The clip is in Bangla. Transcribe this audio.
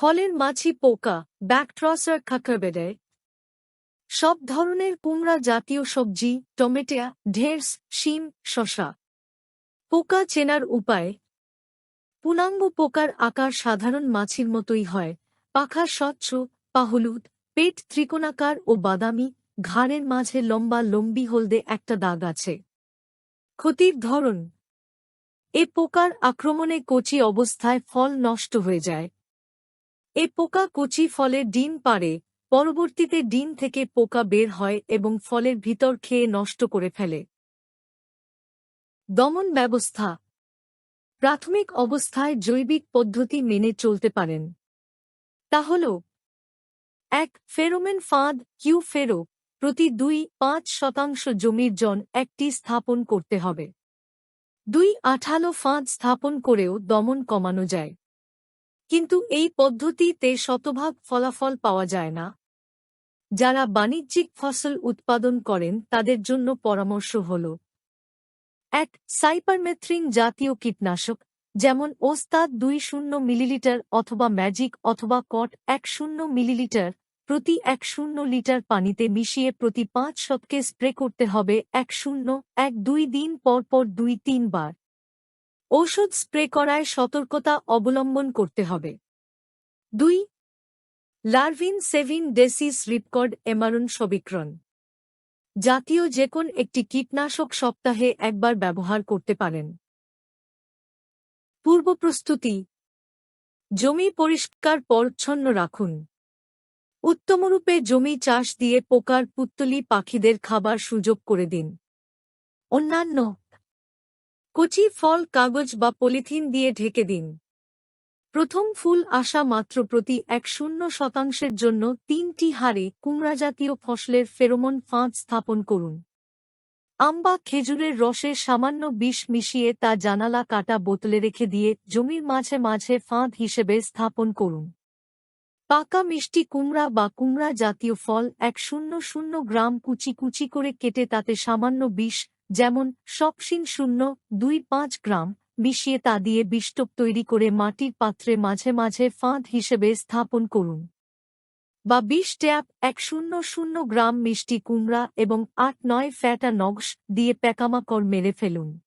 ফলের মাছি পোকা, ব্যাকট্রসার খাকারবেডে। সব ধরনের কুমড়া জাতীয় সবজি, টমেটো, ঢেঁড়স, শিম শশা পোকা চেনার উপায়? পূর্ণাঙ্গ পোকার আকার সাধারণ মাছির মতোই হয়। পাখা স্বচ্ছ, পা হলুদ, পেট ত্রিকোণাকার ও বাদামি, ঘাড়ের মাঝে লম্বা লম্বি হলদে একটা দাগ আছে। ক্ষতির ধরন? এ পোকার আক্রমণে কচি অবস্থায় ফল নষ্ট হয়ে যায়। এ পোকা কচি ফলের ডিম পারে পরবর্তীতে ডিম থেকে পোকা বের হয় এবং ফলের ভিতর খেয়ে নষ্ট করে ফেলে। দমন ব্যবস্থা। প্রাথমিক অবস্থায় জৈবিক পদ্ধতি মেনে চলতে পারেন। তা হল এক, ফেরোমেন ফাঁদ, কিউ ফেরো, প্রতি দুই, পাঁচ শতাংশ জমির জন একটি স্থাপন করতে হবে। দুই, আঠালো ফাঁদ স্থাপন করেও দমন কমানো যায়। কিন্তু এই পদ্ধতিতে শতভাগ ফলাফল পাওয়া যায় না। যারা বাণিজ্যিক ফসল উৎপাদন করেন, তাদের জন্য পরামর্শ হল এক, সাইপারমেথ্রিন জাতীয় কীটনাশক, যেমন ওস্তাদ দুই শূন্য মিলিলিটার অথবা ম্যাজিক অথবা কট এক শূন্য মিলিলিটার প্রতি এক শূন্য লিটার পানিতে মিশিয়ে প্রতি পাঁচ শতকে স্প্রে করতে হবে এক শূন্য, এক দুই দিন পর পর দুই তিনবার। ঔষধ স্প্রে করায় সতর্কতা অবলম্বন করতে হবে। দুই, লার্ভিন সেভিন ডেসিস রিপকর্ড এমারুন সবিক্রণ। জাতীয় যেকোন একটি কীটনাশক সপ্তাহে একবার ব্যবহার করতে পারেন। পূর্বপ্রস্তুতি জমি পরিষ্কার পরিচ্ছন্ন রাখুন। উত্তমরূপে জমি চাষ দিয়ে পোকার পুত্তলি পাখিদের খাবার সুযোগ করে দিন। অন্যান্য কচি ফল, কাগজ বা পলিথিন দিয়ে ঢেকে দিন। প্রথম ফুল আসা মাত্র প্রতি এক শূন্য শতাংশের জন্য তিনটি হারে কুমড়া জাতীয় ফসলের ফেরোমন ফাঁদ স্থাপন করুন। আম্বা খেজুরের রসে সামান্য বিষ মিশিয়ে তা জানালা কাটা বোতলে রেখে দিয়ে জমির মাঝে মাঝে ফাঁদ হিসেবে স্থাপন করুন। পাকা মিষ্টি কুমড়া বা কুমড়া জাতীয় ফল এক শূন্য শূন্য গ্রাম কুচি কুচি করে কেটে তাতে সামান্য বিষ যেমন সপসিন শূন্য, দুই পাঁচ গ্রাম, মিশিয়ে তা দিয়ে বিষ্টপ তৈরি করে মাটির পাত্রে মাঝে মাঝে ফাঁদ হিসেবে স্থাপন করুন। বা বিশ ট্যাপ এক শূন্য শূন্য গ্রাম মিষ্টি কুমড়া এবং আট নয় ফ্যাটা নগস দিয়ে প্যাকামাকড় মেরে ফেলুন।